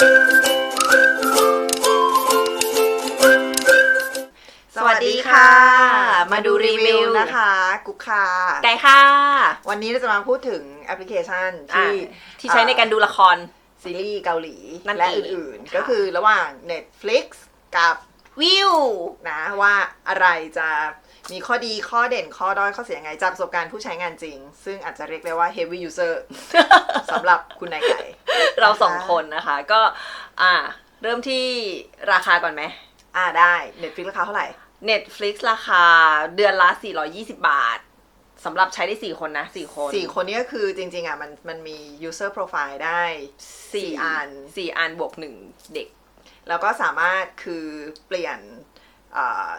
สวัสดีค่ะ มาดูรีวิวนะคะกุ๊กค่ะ ไก่ค่ะ วันนี้เราจะมาพูดถึงแอปพลิเคชันอ่าที่ที่ใช้ในการดูละครซีรีส์เกาหลีนั่นและเองอื่นค่ะๆก็คือระหว่าง Netflix กับวิวนะว่าอะไรจะ มีข้อดีข้อเด่นข้อด้อยข้อเสียยังไงจากประสบการณ์ผู้ใช้งานจริง ซึ่งอาจจะเรียกได้ว่า heavy user สำหรับคุณนายไก่เราสองคนนะคะ ก็อ่า เริ่มที่ราคาก่อนไหมอ่าได้ Netflix ราคาเท่าไหร่ Netflix ราคาเดือนละ 420 บาทสำหรับใช้ได้ 4 คนนะ 4 คนสี่คนนี้ก็คือจริง ๆ อะ มันมันมี user profile ได้สี่อันสี่อันบวกหนึ่งเด็ก แล้วก็สามารถคือเปลี่ยนอา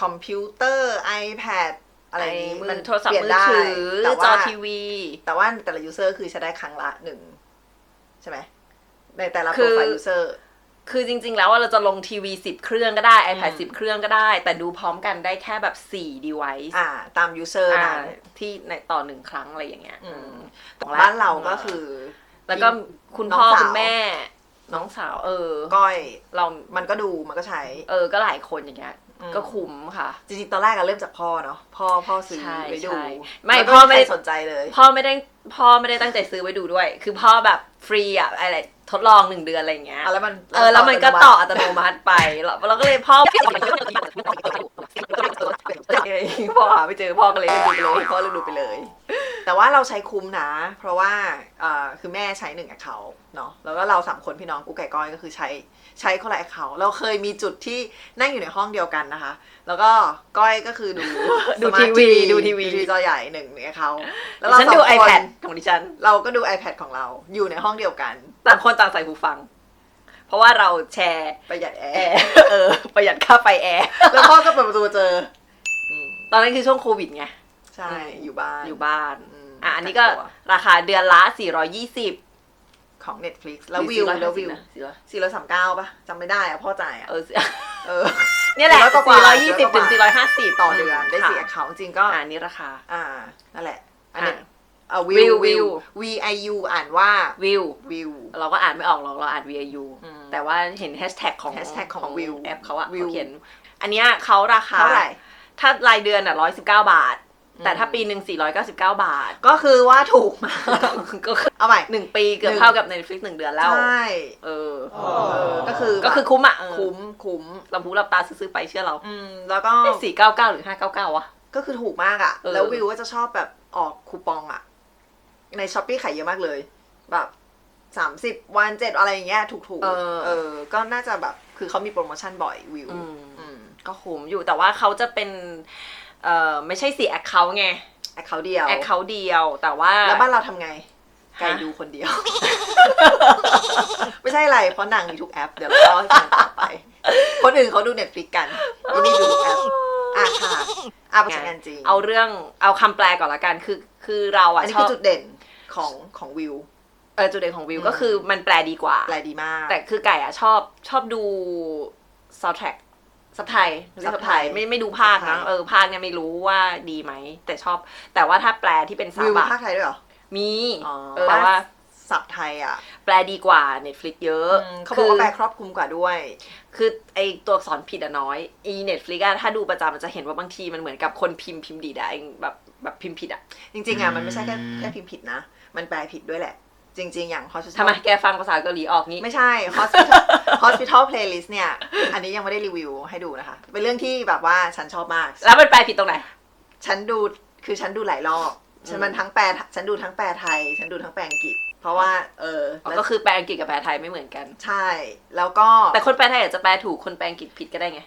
คอมพิวเตอร์ iPad อะไรอย่างนี้มืมัอโทรศัพเปลี่ท์ยนมือได้ถือแต่จอว่าทีวี แต่ว่าแต่ละ user คือใช้ได้ครั้งละหนึ่งใช่ไหมในแต่ละคือ profile user คือจริง ๆ แล้วว่าเราจะลงทีวี10เครื่องก็ได้ iPad อืม10เครื่องก็ได้ แต่ดูพร้อมกันได้แค่แบบ4 device อ่า ตาม user อ่านั้นที่ในต่อหนึ่งครั้งอะไรอย่างเงี้ยอืมอืมบ้านเราก็คือ แล้วก็คุณพ่อน้องสาวคุณแม่ น้องสาว เออ ก้อยเรา มันก็ดูมันก็ใช้ เออ ก็หลายคนอย่างเงี้ยอืม ก็คุ้มค่ะ จริงๆ ตอนแรกอะเริ่มจากพ่อเนาะพ่อพ่อซื้อใช่ไปดูใช่ไม่แล้วก็พ่อไม่ใครได้สนใจเลย พ่อไม่ได้พ่อไม่ได้ตั้งใจซื้อไว้ดูด้วย คือพ่อแบบฟรีอะอะไรทดลองหนึ่งเดือนอะไรอย่างเงี้ยอะแล้วมันเออแล้วมันก็ต่ออัตโนมัติไปเราเราก็เลยพ่อ พ่อหาไม่เจอพ่อก็เลยดูไปเลยพ่อเลือกดูไปเลย แต่ว่าเราใช้คุ้มนะ เพราะว่าคือแม่ใช้หนึ่งแอคเคาท์เนาะแล้วก็เราสามคนพี่น้องกูไก่ก้อยก็คือใช้ใช้คนละแอคเคาท์เราเคยมีจุดที่นั่งอยู่ในห้องเดียวกันนะคะ แล้วก็ก้อยก็คือดูดูทีวีดูทีวีจอใหญ่หนึ่งแอคเคาท์แล้วเราฉันสองดูคน iPad ของดิฉัน เราก็ดู iPad ของเราอยู่ในห้องเดียวกันต่างคนต่างใส่หูฟังเพราะว่าเราแชร์ประหยัดแอร์ เออ ประหยัดค่าไฟแอร์ แล้วพ่อก็เปิดประตูเจอ ตอนนั้นคือช่วงโควิดไง ใช่ อยู่บ้าน อยู่บ้านมอะอันนี้ก็กัตัวราคาเดือนละ 420 ของ Netflix แล้ววิวแล้ววิวสี่ร้อยสามเก้าป่ะจำไม่ได้อะพ่อจ่ายอะเออเออ เนี่ยแหละ 400กว่าๆ420 ถึง 450 ต่อเดือน ได้สี่ค่ะแอคเคาท์จริงๆก็ อ่านี่ราคา อ่า นั่นแหละ อันนี้อะเอ่อวิวิวววิววิ V ว I U อ่านว่าวิว วิว เราก็อ่านไม่ออกหรอก เราอ่าน VIU อืมแต่ว่าเห็นแฮชแท็กของ hashtag ของ View แอปเขาอะ View เขาเขียน อันเนี้ยเขาราคาเท่าไหร่ ถ้ารายเดือนอะร้อยสิบเก้าบาท แต่อืมถ้าปีหนึ่งสี่ร้อยเก้าสิบเก้าบาท ก็คือว่าถูกมากก็คือเอาใหม่ หนึ่งปีเกือบหนึ่งเท่ากับ Netflix หนึ่งเดือนแล้ว ใช่เออ เออก็คือก็คือคุ้มอะเออคุ้ม คุ้มลำพูลำตาซื้อๆไปเชื่อเราอืมแล้วก็สี่เก้าเก้าหรือห้าเก้าเก้าวะ ก็คือถูกมากอะเออแล้ววิวก็จะชอบแบบออกคูปองอะในช้อปปี้ขายเยอะมากเลย แบบสามสิบวันเจ็ดอะไรอย่างเงี้ยถูกถูกๆเออเออ ก็น่าจะแบบ คือเขามีโปรโมชั่นบ่อยวิวอืมอืม ก็คุ้มอยู่แต่ว่าเขาจะเป็น เอ่อไม่ใช่สี่แอคเคาท์ไงแอคเคาท์เดียวแอคเคาท์เดียวแต่ว่า แล้วบ้านเราทำไงฮะไก่ดูคนเดียว ไม่ใช่อะไร เพราะนางมีทุกแอป เดี๋ยวเราเล่าให้ฟังต่อไป คนอื่นเขาดูเน็ตฟลิกกันอันนี้ดูทุกแอปอะค่ะอะประสบการณ์จริงเอาเรื่องเอาคำแปลก่อนละกันคือ คือเราอัอะนนี้ชคืออบจุดเด่นของของวิว เออจุดเด่นของวิวอืม ก็คือมันแปลดีกว่า แปลดีมาก แต่คือไก่อะชอบชอบดูซาวด์แทร็ก ซับไทยซัซับบไทไทยยไม่ไม่ดูภาคซับไทนะยเออภาคเนี่ยไม่รู้ว่าดีไหม แต่ชอบ แต่ว่าถ้าแปลที่เป็นซัวิบวอะภาคไทยด้วยเหรอ มีอ๋อเออแต่ว่าสับไทยอะ แปลดีกว่า Netflix เยอะ เขาบอกว่าแปลครอบคลุมกว่าด้วย คือไอตัวอักษรผิดอะน้อยอีเน็ตฟลิกอะถ้าดูประจำมันจะเห็นว่าบางทีมันเหมือนกับคนพิมพ์พิมพ์ดีได้แบบแบบพิมพ์ผิดอะจริงๆอะมันไม่ใช่แค่แค่พิมพ์ผิดนะ มันแปลผิดด้วยแหละ จริง ๆ อย่าง hospital ทำไมแกฟังภาษาเกาหลีออกนี้ไม่ใช่ hospital hospital playlist เนี่ย อันนี้ยังไม่ได้รีวิวให้ดูนะคะ เป็นเรื่องที่แบบว่าฉันชอบมาก แล้วมันแปลผิดตรงไหน ฉันดูคือฉันดูหลายรอบ ฉันมันทั้งแปลฉันดูทั้งแปลไทย ฉันดูทั้งแปลอังกฤษ เพราะว่าเออแล้วก็คือแปลอังกฤษกับแปลไทยไม่เหมือนกัน ใช่ แล้วก็แต่คนแปลไทยอาจจะแปลถูกคนแปลอังกฤษผิดก็ได้ไง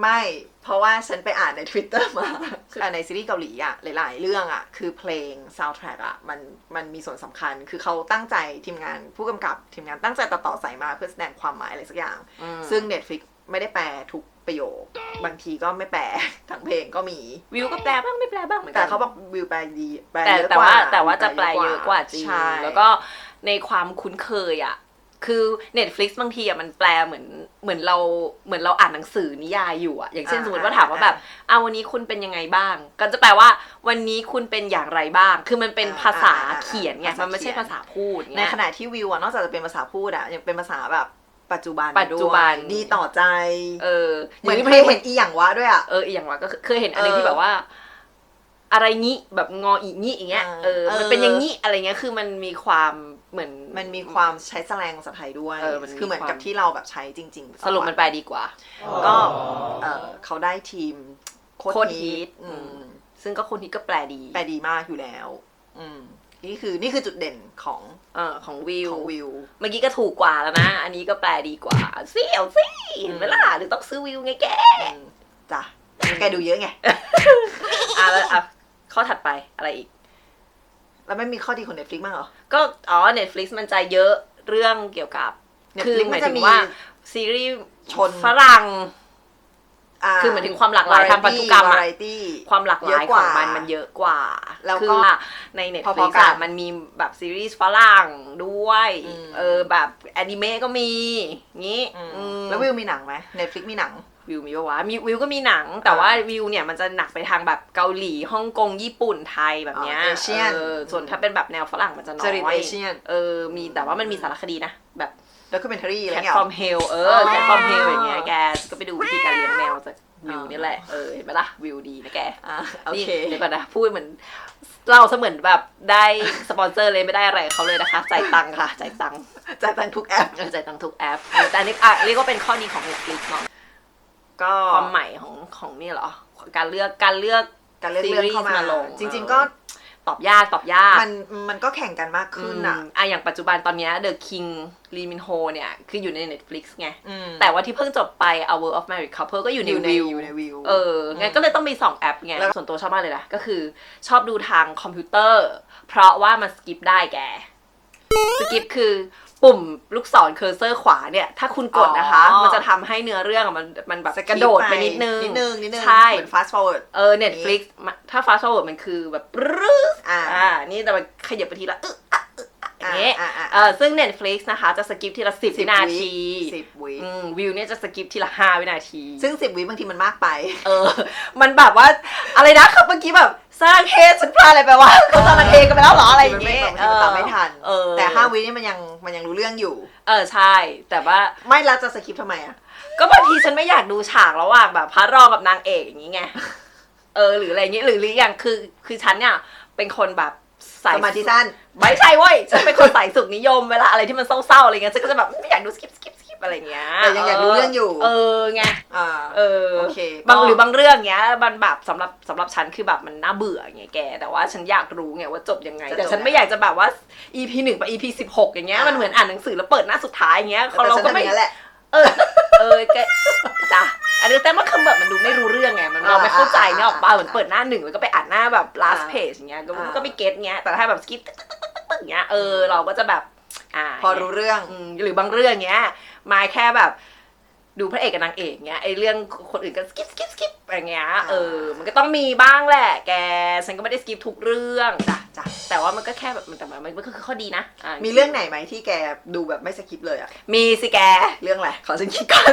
ไม่เพราะว่าฉันไปอ่านใน Twitter มาคือในซีรีส์เกาหลีอะหลาย ๆ เรื่องอะคือเพลง soundtrack อะมันมันมีส่วนสำคัญ คือเขาตั้งใจทีมงานผู้กำกับทีมงานตั้งใจตัดต่อใส่มาเพื่อแสดงความหมายอะไรสักอย่างอืมซึ่ง Netflix ไม่ได้แปลทุกประโยค บางทีก็ไม่แปลทั้งเพลงก็มี วิวก็แปลบ้างไม่แปลบ้างเหมือนกัแต่เขาบอกวิวแปลดีแปลแต่เยอะแต่กว่าว่าแต่ว่าจะแปลเยอะกว่าจริงใช่ แล้วก็ในความคุ้นเคยอะ คือ Netflix บางทีอะมันแปลเหมือนเหมือนเราเหมือนเราอ่านหนังสือนิยายอยู่อะอย่างเช่นอ่าสมมติว่าถามว่าแบบเอาวันนี้คุณเป็นยังไงบ้าง ก็จะแปลว่าวันนี้คุณเป็นอย่างไรบ้าง คือมันเป็นภาษาเขียนไงมันไม่ใช่ภาษาพูดในเงี้ยขณะที่วิวอะนอกจากจะเป็นภาษาพูดอะยังเป็นภาษาแบบปัจจุบันปัจจุบันด้วยดีต่อใจ เออเหมือนย่างเคยเห็นอีหยังวะด้วยอะเอออีกอย่างว่าก็คือเคยเห็นอันนึงเออที่แบบว่า อะไรงี้แบบงออีงี้อย่างเงี้ยเออเออมันเป็นอย่างงี้อะไรเงี้ยคือมันมีความ เหมือน มันมีความใช้แสลงภาษาไทยด้วย เออมันมีคือเหมือนความกับที่เราแบบใช้จริงๆสรุปมันแปลดีกว่า ก็เออเขาได้ทีมโคโคตตรรฮิฮิต ตอืม ซึ่งก็คนที่ก็แปลดีแปลดีมากอยู่แล้ว อืม นี่คือนี่คือจุดเด่นของเออของวิว ของวิว เมื่อกี้ก็ถูกกว่าแล้วนะ อันนี้ก็แปลดีกว่าสิเอาสิเห็นไหมล่ะหรือต้องซื้อวิวไงแก อืมจ้ะแกดูเยอะไง อะแล้วอะข้อถัดไปอะไรอีก แล้วไม่มีข้อดีของ Netflix บ้างเหรอ ก็อ๋อ Netflix มันจะเยอะเรื่องเกี่ยวกับ Netflix คือหมายถึงมันจะมีว่า ซีรีส์ชน ฝรั่งคือหมายถึงความหลากหลายทางพันธุกรรมอะวาไรตี้ความหลากหลายของมันมันเยอะกว่าแล้วก็คือในพอ Netflix ๆกันอะมันมีแบบซีรีส์ฝรั่งด้วยอืม เออแบบแอนิเมะก็มีงี้อืม อืมแล้ววิวมีหนังไหม Netflix มีหนัง วิวมีปะวะมีวิวก็มีหนัง แต่ว่าวิวเนี่ยมันจะหนักไปทางแบบเกาหลีฮ่องกงญี่ปุ่นไทยแบบเนี้ยอ๋อเอเชียนเออส่วนถ้าเป็นแบบแนวฝรั่งมันจะน้จริตอยเอเชียนเออมีแต่ว่ามันมีสารคดีนะแบบแล้วก็เป็นทรีอะไร Cat เงี้ย from Hell เออ๋ออ Cat from Hell อย่างเงี้ยแกก็ไปดูวิธีการเลี้ยงแมวจากวิวนี่แหละเออเห็นไหมล่ะวิวดีนะแกอะโอนี่เคเดี๋ยวก่อนนะพูดเหมือนเราเสมือนแบบได้สปอนเซอร์เลยไม่ได้อะไรเขาเลยนะคะจ่ายตังค์ค่ะจ่ายตังค์จ่ายตังค์ทุกแอปเออจ่ายตังค์ทุกแอปเออแต่อันนี้อะเรียกว่าเป็นข้อดีของ Netflix เนาะ ก็ความใหม่ของของนี่เหรอ การเลือกการเลือกการเลือกเรื่องเข้ามาซีรีส์มาลง จริง ๆก็ตอบยากตอบยาก มันมันก็แข่งกันมากขึ้นอะมอะอย่างปัจจุบันตอนเนี้ย The King Lee Min Ho เนี่ย คืออยู่ใน Netflix ไงอืมแต่ว่าที่เพิ่งจบไป Our of Married Couple ก็อยู่ในอยู่ในวิวอยู่ในวิวเอองั้นก็เลยต้องมี 2 แอปไงแล้วส่วนตัวชอบมากเลยนะ ก็คือชอบดูทางคอมพิวเตอร์ เพราะว่ามันสกิปได้แก สกิปคือ ปุ่มลูกศรเคอร์เซอร์ขวาเนี่ย ถ้าคุณกดนะคะ อ๋อ มันจะทำให้เนื้อเรื่องอะมันมันแบบกระโดดไปนิดนึง นิดนึงนิดนึงใช่ เหมือน fast forward เออ Netflix มันถ้า fast forward มันคือแบบปรึ๊ดอ่า อ่า นี่แต่มันขยับไปทีละอึ๊ะ อะอึ๊ะอะอย่างเงี้ยอ่าอ่าอ่าเออซึ่ง Netflix นะคะจะสกิปทีละสิบวินาทีสิบวิอืมวิวเนี่ยจะสกิปทีละห้าวินาที ซึ่งสิบวิบางทีมันมากไป เออ มันแบบว่าอะไรนะครับเมื่อกี้แบบสร้างเฮฉันพลาดอะไรไปวะเขาสร้างเฮกันไปแล้วเหรออะไรอย่างเงี้ยมันไม่ตามไม่ทันเออแต่ห้าวินี่มันยังมันยังรู้เรื่องอยู่ เออใช่ แต่ว่าไม่แล้วจะสคิปทำไมอะก็บางทีฉันไม่อยากดูฉากระหว่างแบบพระรองกับนางเอกอย่างงี้ไงเออหรืออะไรเงี้ยหรือหรืออย่างคือคือฉันเนี่ยเป็นคนแบบ สายสมาธิสั้น ไม่ใช่เว้ยฉันเป็นคนสายสุขนิยมเวลาอะไรที่มันเศร้าๆอะไรเงี้ยฉันก็จะแบบไม่อยากดูสกิปสกิปสกิปอะไรเงี้ยแต่ยังอยากรู้เรื่องอยู่ เออไงอ่าเออโอเคบางก็หรือบางเรื่องเงี้ยมันแบบสำหรับสำหรับฉันคือแบบมันน่าเบื่อไงแก แต่ว่าฉันอยากรู้ไงว่าจบยังไงจะจบแต่ฉันไม่อยากจะแบบว่า EP หนึ่งไป EP สิบหกอย่างเงี้ยอ่ามัมันเหมือนอ่านหนังสือแล้วเปิดหน้าสุดท้ายอย่างเงี้ยแต่เราฉันก็ทำอไม่ ย่างนั้นแหละเออ เออแกจ้ะอันนี้แต่มันคือแบบมันดูไม่รู้เรื่องไง มันเราไม่เข้าใจเนี่ยหรอกป่ะเหมือนเปิดหน้าหนึ่งแล้วก็ไปอ่านหน้าแบบ last อ่า page อย่างเงี้ย ก็อ่าก็ไม่เก็ตเงี้ย แต่ถ้าแบบสกิปตึ๊กตึ๊กตึ๊กตึ๊กตึ๊กอย่างเงี้ย เออ เราก็จะแบบ อ่า พอรู้เรื่องอืมหรือบางเรื่องเงี้ย มาแค่แบบ ดูพระเอกกับนางเอกเงี้ยไอเรื่องคนอื่นก็สกิปสกิปสกิปอะไรเงี้ยเออ มันก็ต้องมีบ้างแหละ แกฉันก็ไม่ได้สกิปทุกเรื่องจ้ะจ้ะแต่ว่ามันก็แค่แบบมันแต่มันก็คือข้อดีนะะมีเรื่องไหนไหมที่แกดูแบบไม่สคิปเลยอะมีสิแกเรื่องอะไรขอฉันคิดก่อน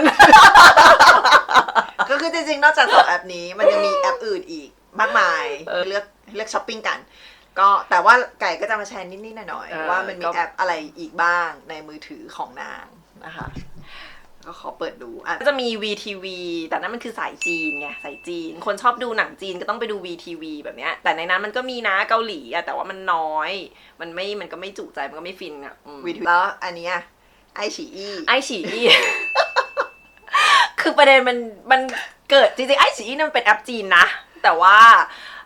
ก็คือจริงๆนอกจากสองแอปนี้มันยังมีแอปอื่นอีกมากมายเออเลือกเลือกช้อปปิ้งกันก็แต่ว่าไก่ก็จะมาแชร์นิดๆหน่อยเออๆว่ามันมีก็แอปอะไรอีกบ้างในมือถือของนางนะคะ ก็ขอเปิดดูอะก็จะมี VTV แต่นั่นมันคือสายจีนไงสายจีน คนชอบดูหนังจีนก็ต้องไปดู VTV แบบเนี้ย แต่ในนั้นมันก็มีนะเกาหลีอะแต่ว่ามันน้อย มันไม่มันก็ไม่จุใจมันก็ไม่ฟินอะอืม วีดีแล้วอันเนี้ยไอฉีอีไอฉีอี คือประเด็นมันมันเกิดจริงๆไอฉีอีนั่นมันเป็นแอปจีนนะ แต่ว่า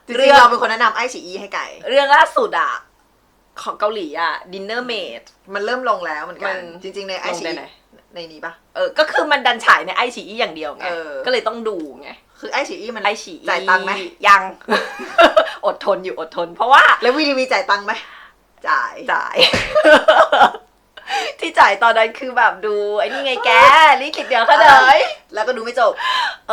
จริงๆเราเป็นคนแนะนำไอฉีอีให้ไก่ เรื่องล่าสุดอะของเกาหลีอะ Dinner Mate มันเริ่มลงแล้วเหมือนกัมันน จริง ๆ ในไอลงฉีได้ไหน ในนี้ปะเออ ก็คือมันดันฉายในไอฉีอีอย่างเดียวไง เออ ก็เลยต้องดูไง คือไอฉีอีมันไอฉีจ่ายตังค์ไหมยัง อดทนอยู่อดทน เพราะว่า แล้ววีดีวีจ่ายตังค์ไหมจ่าย จ่าย ที่จ่ายตอนนั้นคือแบบดูไอ้นี่ไงแกลิขิตเดียวเขาเลยแล้วก็ดูไม่จบ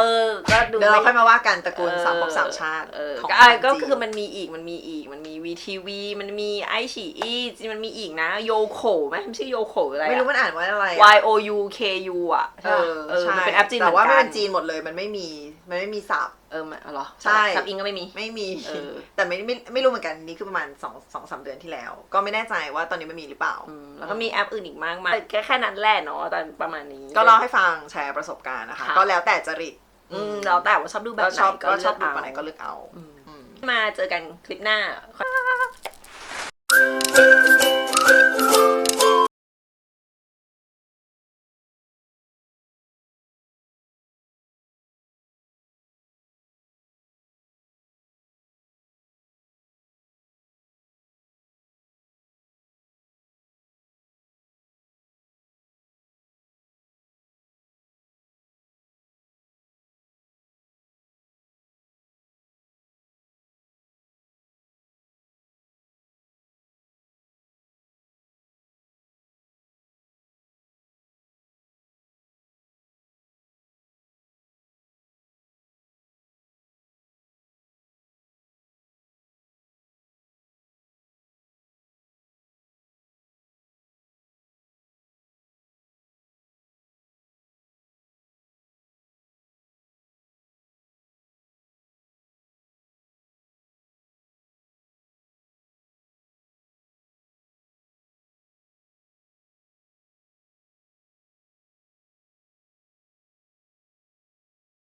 เออ ก็ดูเดี๋ยวเราไม่ค่อยมาว่ากันตระกูลเออสามภพสามชาติเออของก็อะทางก็จีนคือมันมีอีกมันมีอีกมันมีวีทีวีมันมีไอฉีอีมันมีอีกนะ โยโคไหมมันชื่อโยโคอะไรไม่รู้อะมันอ่านว่าอะไรอะ Y O U K U อะเออเออใช่มันเป็นแอปจีนแต่ว่าเหไม่มือเป็นกัจีนหมดเลยมันไม่มีมันไม่มีศัพท์เออมันเหรอใช่ซับอิงก็ไม่มีไม่มีเออแต่ไม่ไม่ไม่รู้เหมือนกันนี่คือประมาณสองสองสามเดือนที่แล้ว ก็ไม่แน่ใจว่าตอนนี้มันมีหรือเปล่าอืมแล้วก็มีแอปอื่นอีกมากมายแค่แค่นั้นแหละเนาะตอนประมาณนี้ ก็เล่าให้ฟังแชร์ประสบการณ์นะคะค่ะก็แล้วแต่จริต อืมแล้วแต่ว่าชอบดูแบบก็ไหนชอบก็ชอบเลืดูกปานไหนก็เลือกเอาอืมอืมมาเจอกันคลิปหน้า